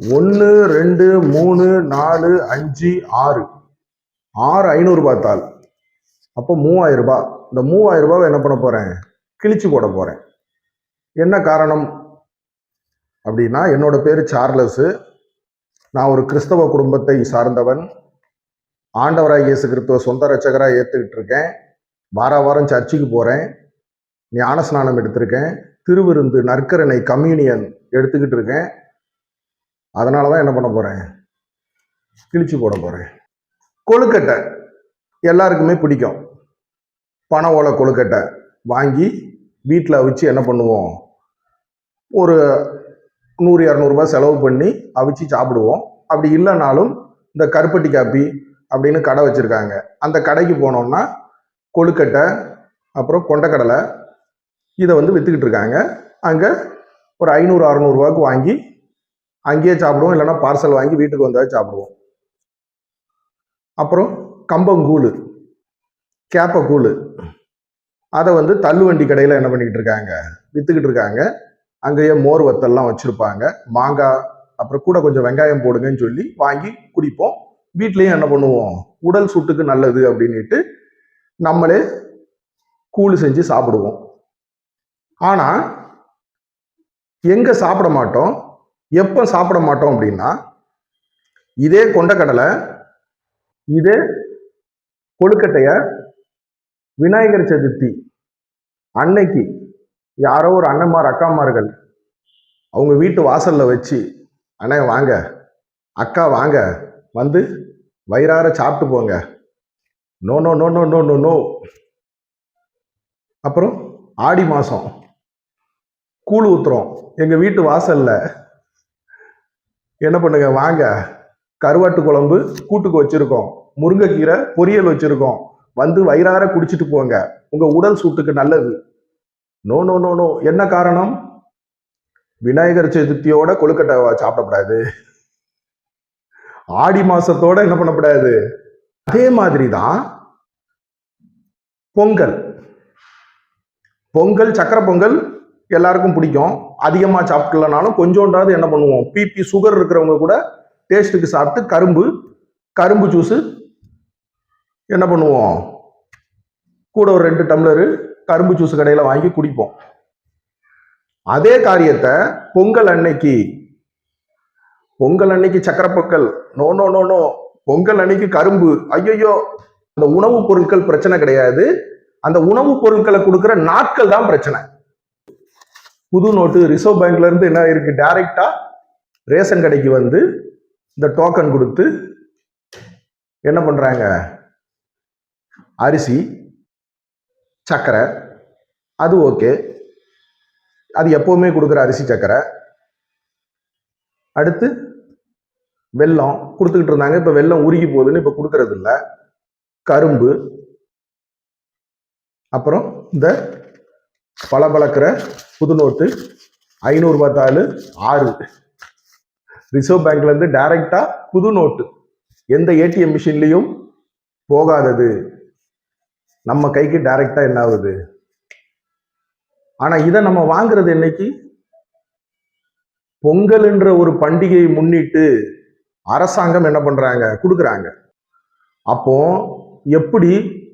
ஒன்று ரெண்டு மூணு நாலு அஞ்சு ஆறு. ஆறு ஐநூறுரூபா தாள் அப்போ மூவாயிரம் ரூபாய் இந்த மூவாயிரம் ரூபாவை என்ன பண்ண போகிறேன் கிழிச்சு போட போகிறேன் என்ன காரணம்? அப்படின்னா என்னோட பேர் சார்லஸு நான் ஒரு கிறிஸ்தவ குடும்பத்தை சார்ந்தவன். ஆண்டவராக இயேசு கிறிஸ்துவ சொந்த ரட்சகராக ஏற்றுக்கிட்டு இருக்கேன். வார வாரம் சர்ச்சுக்கு போகிறேன் ஞானஸ்நானம் எடுத்திருக்கேன். திருவிருந்து நற்கரணை கம்யூனியன் எடுத்துக்கிட்டு இருக்கேன். அதனால தான் என்ன பண்ண போகிறேன் கிழிச்சு போட போகிறேன் கொழுக்கட்டை எல்லாருக்குமே பிடிக்கும். பனை ஓலை கொழுக்கட்டை வாங்கி வீட்டில் வச்சு என்ன பண்ணுவோம்? ஒரு நூறு இரநூறுபா செலவு பண்ணி அவிச்சு சாப்பிடுவோம். அப்படி இல்லைனாலும் இந்த கருப்பட்டி காப்பி அப்படின்னு கடை வச்சுருக்காங்க. அந்த கடைக்கு போனோம்னா கொழுக்கட்டை அப்புறம் கொண்டக்கடலை இதை வந்து விற்றுக்கிட்டு இருக்காங்க. அங்கே ஒரு ஐநூறு அறநூறுவாக்கு வாங்கி அங்கேயே சாப்பிடுவோம். இல்லைன்னா பார்சல் வாங்கி வீட்டுக்கு வந்தால் சாப்பிடுவோம். அப்புறம் கம்பங்கூழ் கேப்பக்கூழ். அதை வந்து தள்ளுவண்டி கடையில் என்ன பண்ணிக்கிட்டு இருக்காங்க? விற்றுக்கிட்டு இருக்காங்க. அங்கேயே மோர் வத்தல்லாம் வச்சுருப்பாங்க. மாங்காய் அப்புறம் கூட கொஞ்சம் வெங்காயம் போடுங்கன்னு சொல்லி வாங்கி குடிப்போம். வீட்லேயும் என்ன பண்ணுவோம்? உடல் சுட்டுக்கு நல்லது அப்படின்ட்டு நம்மளே கூழ் செஞ்சு சாப்பிடுவோம். ஆனால் எங்கே சாப்பிட மாட்டோம்? எப்போ சாப்பிட மாட்டோம் அப்படின்னா இதே கொண்டக்கடலை இதே கொழுக்கட்டைய விநாயகர் சதுர்த்தி அன்னைக்கு யாரோ ஒரு அண்ணன்மார் அக்காமார்கள் அவங்க வீட்டு வாசல்ல வச்சு அண்ணே வாங்க. அக்கா வாங்க. வந்து வயிறார சாப்பிட்டு போங்க. No no no no no no no. அப்புறம் ஆடி மாதம் கூழ் ஊத்துறோம். எங்கள் வீட்டு வாசல்ல என்ன பண்ணுங்க? வாங்க. கருவாட்டு குழம்பு கூட்டுக்கு வச்சிருக்கோம். முருங்கைக்கீரை பொரியல் வச்சிருக்கோம். வந்து வயிறார குடிச்சிட்டு போங்க. உங்க உடல் சூட்டுக்கு நல்லது. நோ நோ நோ நோ என்ன காரணம்? விநாயகர் சதுர்த்தியோட கொழுக்கட்டை சாப்பிடக்கூடாது. ஆடி மாசத்தோட என்ன பண்ணக்கூடாது? அதே மாதிரி தான் பொங்கல். பொங்கல் சக்கரை பொங்கல் எல்லாருக்கும் பிடிக்கும். அதிகமாக சாப்பிட்லனாலும் கொஞ்சோண்டாவது என்ன பண்ணுவோம்? பிபி சுகர் இருக்கிறவங்க கூட டேஸ்ட்டுக்கு சாப்பிட்டு கரும்பு கரும்பு ஜூஸு என்ன பண்ணுவோம்? கூட ஒரு ரெண்டு டம்ளரு கரும்பு ஜூஸ் கடையில் வாங்கி குடிப்போம். அதே காரியத்தை பொங்கல் அன்னைக்கு பொங்கல் அன்னைக்கு சக்கரை Pongal no no no no Pongal அன்னைக்கு கரும்பு ஐயோ அந்த உணவுப் பொருட்கள் பிரச்சனை கிடையாது. அந்த உணவுப் பொருட்களை கொடுக்குற நாட்கள் தான் பிரச்சனை. புது நோட்டு ரிசர்வ் பேங்க்ல இருந்து என்ன இருக்கு டைரக்டா ரேஷன் கடைக்கு வந்து இந்த டோக்கன் கொடுத்து என்ன பண்றாங்க? அரிசி சக்கரை அது ஓகே அது எப்பவுமே கொடுக்குற அரிசி சக்கரை. அடுத்து வெல்லம் கொடுத்துக்கிட்டு இருந்தாங்க. இப்போ வெல்லம் உருகி போகுதுன்னு இப்போ கொடுக்கறது இல்லை கரும்பு. அப்புறம் இந்த பளபளக்கிற புது நோட்டு ஐநூறுரூபா ஆறு. ரிசர்வ் பேங்க்லேருந்து டைரெக்டாக புது நோட்டு எந்த ஏடிஎம் மிஷின்லேயும் போகாதது. நம்ம கைக்கு டைரெக்டாக என்ன ஆகுது? ஆனால் இதை நம்ம வாங்குறது என்னைக்கு? பொங்கல்ன்ற ஒரு பண்டிகையை முன்னிட்டு அரசாங்கம் என்ன பண்ணுறாங்க கொடுக்குறாங்க. அப்போ எப்படி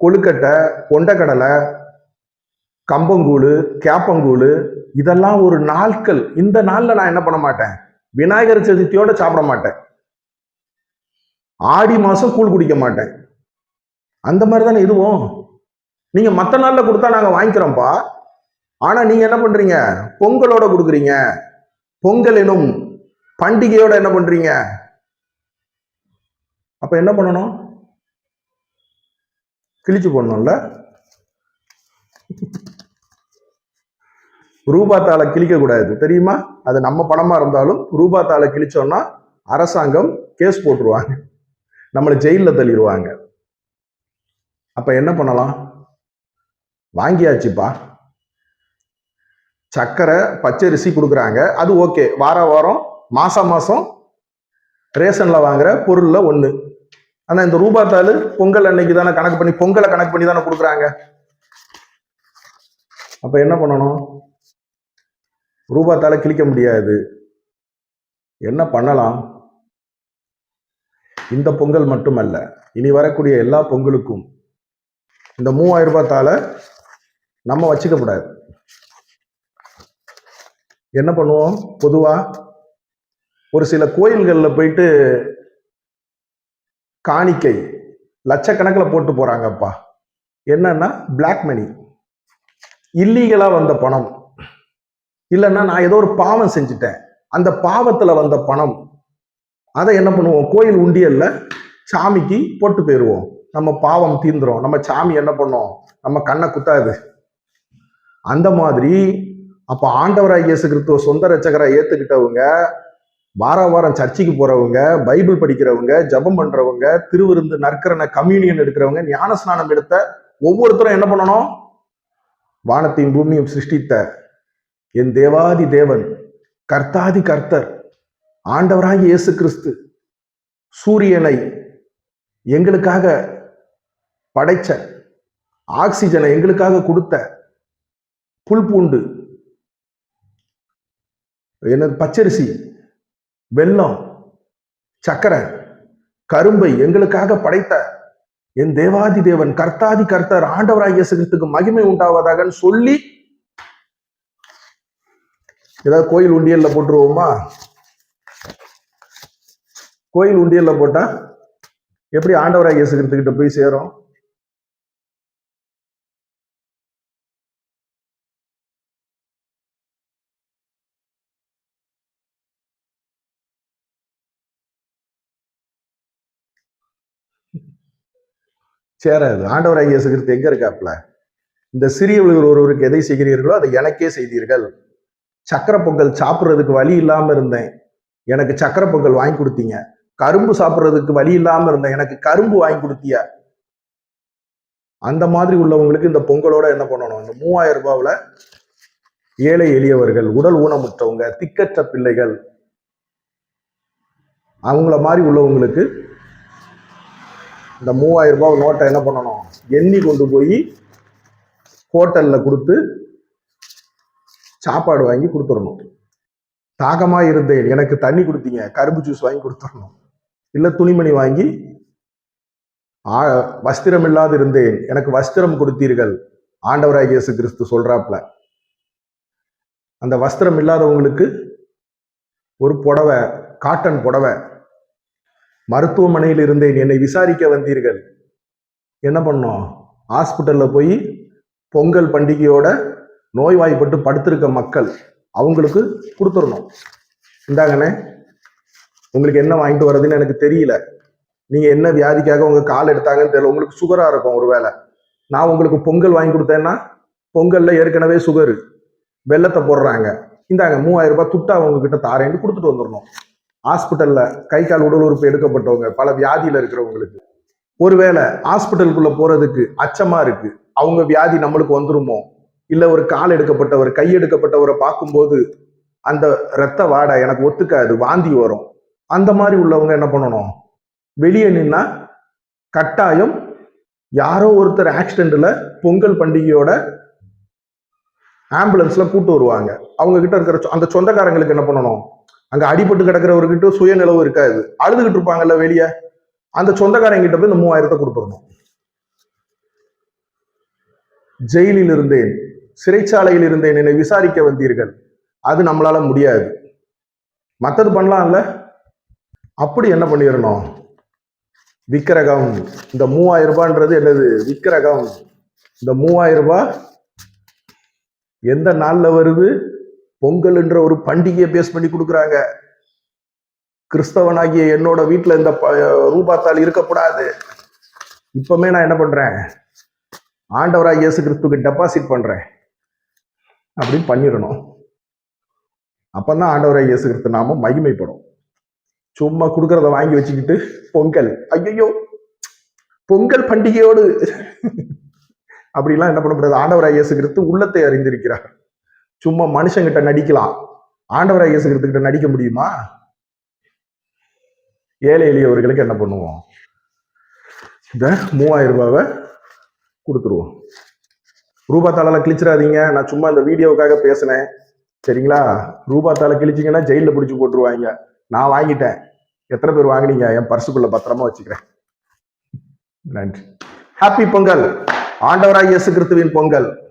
கொழுக்கட்டை கொண்டக்கடலை கம்பங்கூழ் கேப்பங்கூழ் இதெல்லாம் ஒரு நாட்கள். இந்த நாள்ல நான் என்ன பண்ண மாட்டேன்? விநாயகர் சதுர்த்தியோட சாப்பிட மாட்டேன். ஆடி மாசம் கூழ் குடிக்க மாட்டேன். அந்த மாதிரி தானே இதுவும்? நீங்க மற்ற நாள்ல கொடுத்தா நாங்க வாங்கிக்கிறோம்ப்பா. ஆனா நீங்க என்ன பண்றீங்க? பொங்கலோட கொடுக்குறீங்க. பொங்கல் எனும் பண்டிகையோட என்ன பண்றீங்க? அப்ப என்ன பண்ணணும்? கிழிச்சு போடணும்ல. ரூபா தாளை கிழிக்கக்கூடாது தெரியுமா? அது நம்ம பணமா இருந்தாலும் ரூபா தாளை கிழிச்சோம்னா அரசாங்கம் கேஸ் போட்டுருவாங்க. நம்மளை ஜெயிலில் தள்ளிடுவாங்க அப்ப என்ன பண்ணலாம்? வாங்கியாச்சுப்பா. சக்கரை பச்சரிசி கொடுக்குறாங்க. அது ஓகே. வார வாரம் மாசம் மாசம் ரேஷன்ல வாங்குற பொருள்ல ஒண்ணு. ஆனா இந்த ரூபா தாள் பொங்கல் அன்னைக்கு தானே கணக்கு பண்ணி பொங்கலை கணக்கு பண்ணி தானே கொடுக்குறாங்க. அப்ப என்ன பண்ணணும்? ரூபாத்தால் கிழிக்க முடியாது. என்ன பண்ணலாம்? இந்த பொங்கல் மட்டுமல்ல இனி வரக்கூடிய எல்லா பொங்கலுக்கும் இந்த மூவாயிரம் ரூபாத்தால நம்ம வச்சுக்க கூடாது. என்ன பண்ணுவோம்? பொதுவா ஒரு சில கோயில்களில் போயிட்டு காணிக்கை லட்சக்கணக்கில் போட்டு போறாங்கப்பா. என்னன்னா பிளாக் மணி இல்லீகலா வந்த பணம். இல்லைன்னா நான் ஏதோ ஒரு பாவம் செஞ்சுட்டேன். அந்த பாவத்தில் வந்த பணம். அதை என்ன பண்ணுவோம்? கோயில் உண்டியல்ல சாமிக்கு போட்டு போயிடுவோம். நம்ம பாவம் தீந்துரும். நம்ம சாமி என்ன பண்ணோம்? நம்ம கண்ணை குத்தாது. அந்த மாதிரி அப்போ ஆண்டவராக இயேசு கிறிஸ்துவ சொந்த ரச்சகரை ஏற்றுக்கிட்டவங்க வார வாரம் சர்ச்சுக்கு போறவங்க பைபிள் படிக்கிறவங்க ஜெபம் பண்றவங்க திருவிருந்து நற்கரனை கம்யூனியன் எடுக்கிறவங்க ஞானஸ்நானம் எடுத்த ஒவ்வொருத்தரும் என்ன பண்ணணும்? வானத்தையும் பூமியும் சிருஷ்டித்த என் தேவாதி தேவன் கர்த்தாதி கர்த்தர் ஆண்டவராகி இயேசு கிறிஸ்து சூரியனை எங்களுக்காக படைச்ச ஆக்சிஜனை எங்களுக்காக கொடுத்த புல் பூண்டு என்னது பச்சரிசி வெல்லம் சக்கரை கரும்பை எங்களுக்காக படைத்த என் தேவாதி தேவன் கர்த்தாதி கர்த்தர் ஆண்டவராகிய இயேசு கிறிஸ்துக்கு மகிமை உண்டாவதாகன்னு சொல்லி ஏதாவது கோயில் உண்டியல்ல போட்டுருவோமா? கோயில் உண்டியல்ல போட்டால் எப்படி ஆண்டவராக இயேசுகிறதுக்கிட்ட போய் சேரும்? சேராது. ஆண்டவராக இயேசுகிறது எங்கே இருக்காப்ல இந்த சிறியவர்கள் ஒருவருக்கு எதை செய்கிறீர்களோ அதை எனக்கே செய்தீர்கள். சக்கரை பொங்கல் சாப்பிட்றதுக்கு வழி இல்லாமல் இருந்தேன். எனக்கு சக்கரை பொங்கல் வாங்கி கொடுத்தீங்க. கரும்பு சாப்பிட்றதுக்கு வழி இல்லாமல் இருந்தேன். எனக்கு கரும்பு வாங்கி கொடுத்திய அந்த மாதிரி உள்ளவங்களுக்கு இந்த பொங்கலோட என்ன பண்ணணும்? இந்த மூவாயிரம் ரூபாவில் ஏழை எளியவர்கள் உடல் ஊனமுற்றவங்க திக்கற்ற பிள்ளைகள் அவங்கள மாதிரி உள்ளவங்களுக்கு இந்த மூவாயிரம் ரூபாய் நோட்டை என்ன பண்ணணும்? எண்ணி கொண்டு போய் ஹோட்டலில் கொடுத்து சாப்பாடு வாங்கி கொடுத்துடணும் தாகமா இருந்தேன். எனக்கு தண்ணி கொடுத்தீங்க. கரும்பு ஜூஸ் வாங்கி கொடுத்துடணும் இல்ல துணிமணி வாங்கி ஆ, வஸ்திரம் இல்லாது இருந்தேன். எனக்கு வஸ்திரம் கொடுத்தீர்கள். ஆண்டவராக இயேசு கிறிஸ்து சொல்றாப்ல. அந்த வஸ்திரம் இல்லாதவங்களுக்கு ஒரு புடவை காட்டன் புடவை. மருத்துவமனையில் இருந்தேன். என்னை விசாரிக்க வந்தீர்கள். என்ன பண்ணோம்? ஹாஸ்பிட்டல்ல போய் பொங்கல் பண்டிகையோட நோய்வாய்ப்பட்டு படுத்திருக்க மக்கள் அவங்களுக்கு கொடுத்துடணும். இந்தாங்கண்ணே உங்களுக்கு என்ன வாங்கிட்டு வர்றதுன்னு எனக்கு தெரியல. நீங்கள் என்ன வியாதிக்காக உங்கள் கால் எடுத்தாங்கன்னு தெரியல. உங்களுக்கு சுகராக இருக்கும் ஒரு வேளை நான் உங்களுக்கு பொங்கல் வாங்கி கொடுத்தேன்னா பொங்கலில் ஏற்கனவே சுகரு வெள்ளத்தை போடுறாங்க. இந்தாங்க மூவாயிரம் ரூபாய் துட்டா உங்ககிட்ட தாரேன்னு கொடுத்துட்டு வந்துடணும். ஹாஸ்பிட்டலில் கை கால் உடல் உறுப்பு எடுக்கப்பட்டவங்க பல வியாதியில் இருக்கிறவங்களுக்கு. ஒருவேளை ஹாஸ்பிட்டலுக்குள்ளே போகிறதுக்கு அச்சமாக இருக்குது அவங்க வியாதி நம்மளுக்கு வந்துருமோ? இல்ல ஒரு கால் எடுக்கப்பட்டவர் கை எடுக்கப்பட்டவரை பார்க்கும்போது அந்த ரத்த வாடை எனக்கு ஒத்துக்காது வாந்தி வரும். அந்த மாதிரி உள்ளவங்க என்ன பண்ணணும்? வெளியே நின்னா கட்டாயம் யாரோ ஒருத்தர் ஆக்சிடென்ட்ல பொங்கல் பண்டிகையோட ஆம்புலன்ஸ்ல கூட்டு வருவாங்க. அவங்க கிட்ட இருக்கிற சொ- அந்த சொந்தக்காரங்களுக்கு என்ன பண்ணணும்? அங்க அடிபட்டு கிடக்கிறவர்கிட்ட சுயநிலவு இருக்காது. அழுதுகிட்டு இருப்பாங்கல்ல வெளியே. அந்த சொந்தக்காரங்க கிட்ட போய் இந்த மூவாயிரத்தை கொடுத்துடணும். ஜெயிலில் இருந்தேன். சிறைச்சாலையில் இருந்த என்னை விசாரிக்க வந்தீர்கள். அது நம்மளால முடியாது. மற்றது பண்ணலாம்ல? அப்படி என்ன பண்ணிடணும் விக்கிரகம் இந்த மூவாயிரம் ரூபான்றது என்னது? விக்கிரகம். இந்த மூவாயிரம் ரூபாய் எந்த நாள்ல வருது? பொங்கல்ன்ற ஒரு பண்டிகையை பேஸ் பண்ணி கொடுக்குறாங்க. கிறிஸ்தவனாகிய என்னோட வீட்டில் இந்த ப- ரூபாத்தால் இருக்கக்கூடாது. இப்பவுமே நான் என்ன பண்றேன்? ஆண்டவராக இயேசு கிறிஸ்துக்கு டெபாசிட் பண்றேன். அப்படின்னு பண்ணிடணும். அப்பதான் ஆண்டவரை இயேசுகிறது நாம மகிமைப்படும். சும்மா கொடுக்கறத வாங்கி வச்சுக்கிட்டு பொங்கல். ஐயோ பொங்கல் பண்டிகையோடு. அப்படிலாம் என்ன பண்ண முடியாது. ஆண்டவராக இயேசு உள்ளத்தை அறிந்திருக்கிறார். சும்மா மனுஷங்கிட்ட நடிக்கலாம். ஆண்டவராக இயேசு கிட்ட நடிக்க முடியுமா? ஏழை எளியவர்களுக்கு என்ன பண்ணுவோம்? இந்த மூவாயிரம் ரூபாவை கொடுத்துருவோம். ரூபா தாளால கிழிச்சிடாதீங்க. நான் சும்மா இந்த வீடியோவுக்காக பேசினேன். சரிங்களா? ரூபா தாளை கிழிச்சிங்கன்னா ஜெயிலில் பிடிச்சி போட்டுருவாங்க. நான் வாங்கிட்டேன். எத்தனை பேர் வாங்குனீங்க? என் பர்சுக்குள்ள பத்திரமா வச்சுக்கிறேன். நன்றி. ஹாப்பி பொங்கல். ஆண்டவராய் இயேசு கிறிஸ்துவின் பொங்கல்.